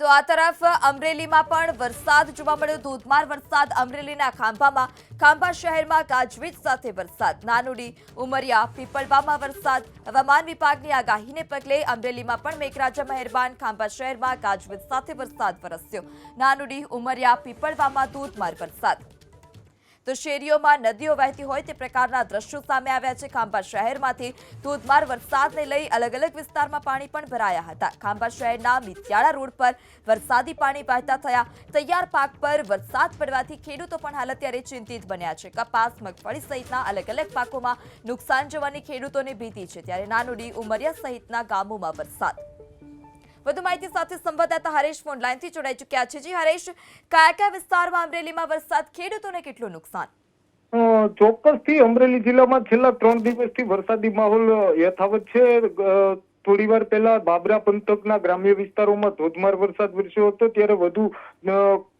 તો આ તરફ અમરેલીમાં પણ વરસાદ જોવા મળ્યો. ધોધમાર વરસાદ અમરેલીના ખાંભામાં. ખાંભા શહેરમાં ગાજવીજ સાથે વરસાદ. નાનુડી, ઉમરિયા, પીપળવામાં વરસાદ. હવામાન વિભાગની આગાહીને પગલે અમરેલીમાં પણ મેઘરાજા મહેરબાન ખાંભા શહેરમાં ગાજવીજ સાથે વરસાદ વરસ્યો. નાનુડી, ઉમરિયા, પીપળવામાં ધોધમાર વરસાદ. તો શેરીઓમાં નદીઓ વહેતી હોય તે પ્રકારના દ્રશ્યો સામે આવ્યા છે. ખાંભા શહેરમાંથી ધોધમાર વરસાદને લઈ અલગ અલગ વિસ્તારમાં પાણી પણ ભરાયા હતા. ખાંભા શહેરના મિત્યાળા રોડ પર વરસાદી પાણી વહેતા થયા. તૈયાર પાક પર વરસાદ પડવાથી ખેડૂતો પણ હાલ અત્યારે ચિંતિત બન્યા છે. કપાસ, મગફળી સહિતના અલગ અલગ પાકોમાં નુકસાન જવાની ખેડૂતોને ભીતી છે. ત્યારે નાનુડી ઉમરિયા સહિતના ગામોમાં વરસાદ વધુ માહિતી સાથે સંવાદદાતા હરેશ ફોન લાઈનથી જોડાઈ ચૂક્યા છે. જી હરેશ, કયા કયા વિસ્તારમાં અમરેલીમાં વરસાદ, ખેડૂતોને કેટલું નુકસાન? ચોક્કસથી અમરેલી જિલ્લામાં છેલ્લા ત્રણ દિવસથી વરસાદી માહોલ યથાવત છે. થોડી વાર પહેલા બાબરા પંથકના ગ્રામ્ય વિસ્તારોમાં ધોધમાર વરસાદ વરસ્યો હતો. ત્યારે વધુ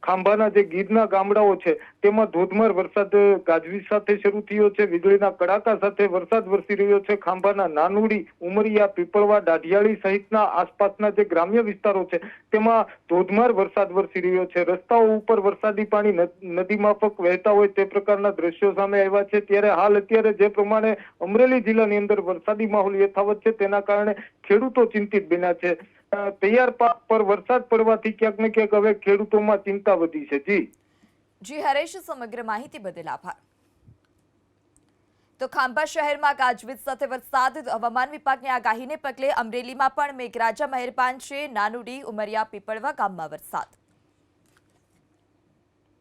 ખાંભાના જે ગીરના ગામડાઓ છે, તેમાં ધોધમાર વરસાદ ગાજવીજ સાથે શરૂ થયો છે, વીજળીના કડાકા સાથે વરસાદ વરસી રહ્યો છે, ખાંભાના નાનુડી, ઉમરિયા, પીપળવા, દાઢિયાળી સહિતના આસપાસના જે ગ્રામ્ય વિસ્તારો છે, તેમાં ધોધમાર વરસાદ વરસી રહ્યો છે. રસ્તાઓ ઉપર વરસાદી પાણી નદી માફક વહેતા હોય તે પ્રકારના દ્રશ્યો સામે આવ્યા છે. ત્યારે હાલ અત્યારે જે પ્રમાણે અમરેલી જિલ્લાની અંદર વરસાદી માહોલ યથાવત છે, તેના કારણે ખેડૂતો ચિંતિત બન્યા છે. તૈયાર પાક પર વરસાદ પડવાથી ક્યાંક ને ક્યાંક હવે ખેડૂતોમાં ચિંતા વધી છે. જી. જી, હરેશ, સમગ્ર માહિતી બદલ આભાર. તો ખાંભા શહેરમાં ગાજવીજ સાથે વરસાદ. હવામાન વિભાગની આગાહીને પગલે અમરેલીમાં પણ મેઘરાજા મહેરબાન છે. નાનુડી, ઉમરિયા, પીપળવા ગામમાં વરસાદ.